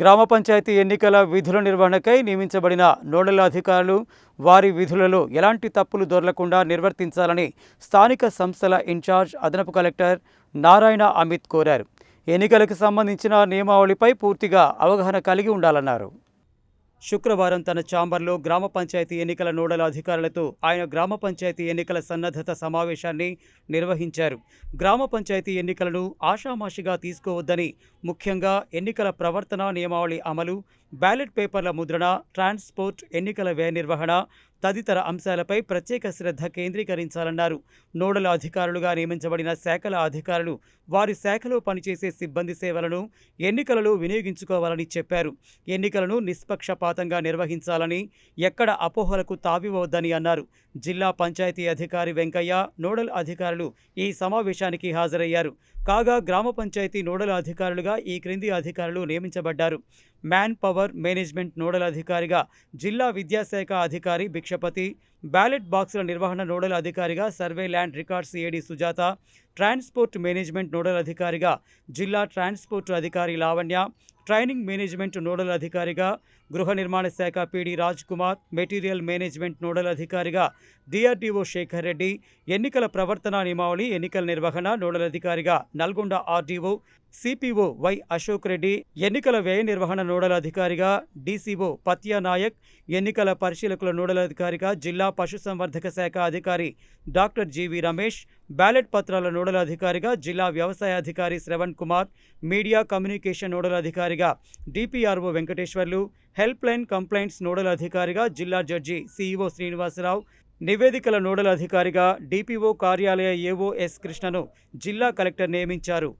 గ్రామ పంచాయతీ ఎన్నికల విధుల నిర్వహణకై నియమించబడిన నోడల్ అధికారులు వారి విధులలో ఎలాంటి తప్పులు దొరలకుండా నిర్వర్తించాలని స్థానిక సంస్థల ఇన్ఛార్జ్ అదనపు కలెక్టర్ నారాయణ అమిత్ కోరారు. ఎన్నికలకు సంబంధించిన నియమావళిపై పూర్తిగా అవగాహన కలిగి ఉండాలన్నారు. శుక్రవారం తన ఛాంబర్లో గ్రామ పంచాయతీ ఎన్నికల నోడల్ అధికారులతో ఆయన గ్రామ పంచాయతీ ఎన్నికల సన్నద్ధత సమావేశాన్ని నిర్వహించారు. గ్రామ పంచాయతీ ఎన్నికలను ఆషామాషిగా తీసుకోవద్దని ముఖ్యంగా ఎన్నికల ప్రవర్తన నియమావళి అమలు బ్యాలెట్ పేపర్ల ముద్రణ ట్రాన్స్పోర్ట్ ఎన్నికల వ్యయ నిర్వహణ తదితర అంశాలపై ప్రత్యేక శ్రద్ధ కేంద్రీకరించాలన్నారు. నోడల్ అధికారులుగా నియమించబడిన శాఖల అధికారులు వారి శాఖలో పనిచేసే సిబ్బంది సేవలను ఎన్నికలలో వినియోగించుకోవాలని చెప్పారు. ఎన్నికలను నిష్పక్షపాతంగా నిర్వహించాలని ఎక్కడ అపోహలకు తావివద్దని అన్నారు. జిల్లా పంచాయతీ అధికారి వెంకయ్య నోడల్ అధికారులు ఈ సమావేశానికి హాజరయ్యారు. కాగా గ్రామ పంచాయతీ నోడల్ అధికారులుగా ఈ క్రింది అధికారులు నియమించబడ్డారు. మ్యాన్ పవర్ మేనేజ్మెంట్ నోడల్ అధికారిగా జిల్లా విద్యాశాఖ అధికారి భిక్షపతి బ్యాలెట్ బాక్సుల నిర్వహణ నోడల్ అధికారిగా survey land records AD Sujatha transport management nodal అధికారిగా జిల్లా ట్రాన్స్పోర్ట్ అధికారి లావణ్య ట్రైనింగ్ మేనేజ్మెంట్ నోడల్ అధికారిగా గృహ నిర్మాణ శాఖ PD Raj Kumar material management nodal అధికారిగా డిఆర్డీఓ శేఖర్ రెడ్డి ఎన్నికల ప్రవర్తన నియమావళి ఎన్నికల నిర్వహణ నోడల్ అధికారిగా Nalgonda RDO CPO Y Ashok Reddy ఎన్నికల వ్యయ నిర్వహణ నోడల్ అధికారిగా డీసీఓ పత్యా నాయక్ ఎన్నికల పరిశీలకుల నోడల్ అధికారిగా జిల్లా పశుసంవర్ధక శాఖ అధికారి doctor G V Ramesh ballot పత్రాల నోడల్ అధికారిగా జిల్లా వ్యవసాయ అధికారి Shravan Kumar media communication nodal అధికారిగా DPRO Venkateswarlu help line complaints nodal అధికారిగా జిల్లా జడ్జి సిఇఓ శ్రీనివాసరావు నివేదికల నోడల్ అధికారిగా డిపిఓ కార్యాలయ ఏఓ ఎస్ కృష్ణను జిల్లా కలెక్టర్ నియమించారు.